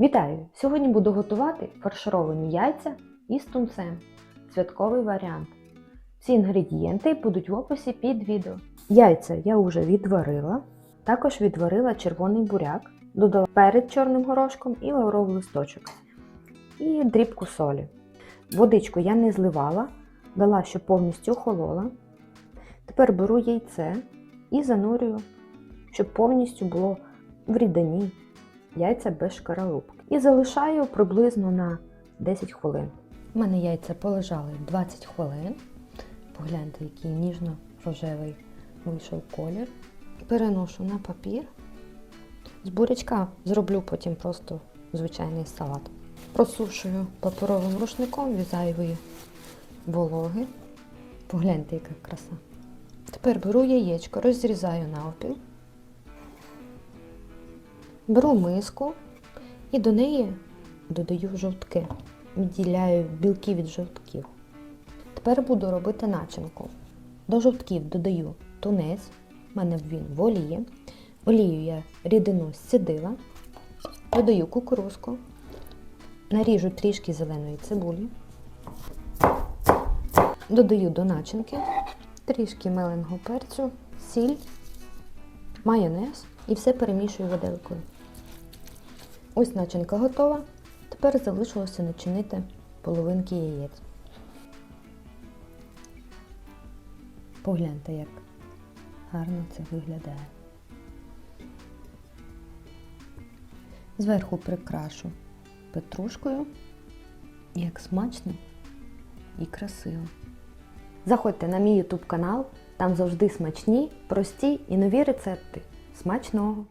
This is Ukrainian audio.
Вітаю! Сьогодні буду готувати фаршировані яйця із тунцем. Святковий варіант. Всі інгредієнти будуть в описі під відео. Яйця я вже відварила. Також відварила червоний буряк, додала перед чорним горошком і лавровий листочок. І дрібку солі. Водичку я не зливала, дала, щоб повністю охолола. Тепер беру яйце і занурюю, щоб повністю було в рідині яйця без шкаралупки. І залишаю приблизно на 10 хвилин. У мене яйця полежали 20 хвилин. Погляньте, який ніжно-рожевий вийшов колір. Переношу на папір. З бурячка зроблю потім просто звичайний салат. Просушую паперовим рушником від зайвої вологи. Погляньте, яка краса. Тепер беру яєчко, розрізаю навпіл. Беру миску і до неї додаю жовтки. Відділяю білки від жовтків. Тепер буду робити начинку. До жовтків додаю тунець, в мене він в олії. Олію я рідину зцідила. Додаю кукурузку, наріжу трішки зеленої цибулі. Додаю до начинки трішки меленого перцю, сіль, майонез і все перемішую виделкою. Ось начинка готова. Тепер залишилося начинити половинки яєць. Погляньте, як гарно це виглядає. Зверху прикрашу петрушкою, як смачно і красиво. Заходьте на мій YouTube канал, там завжди смачні, прості і нові рецепти. Смачного!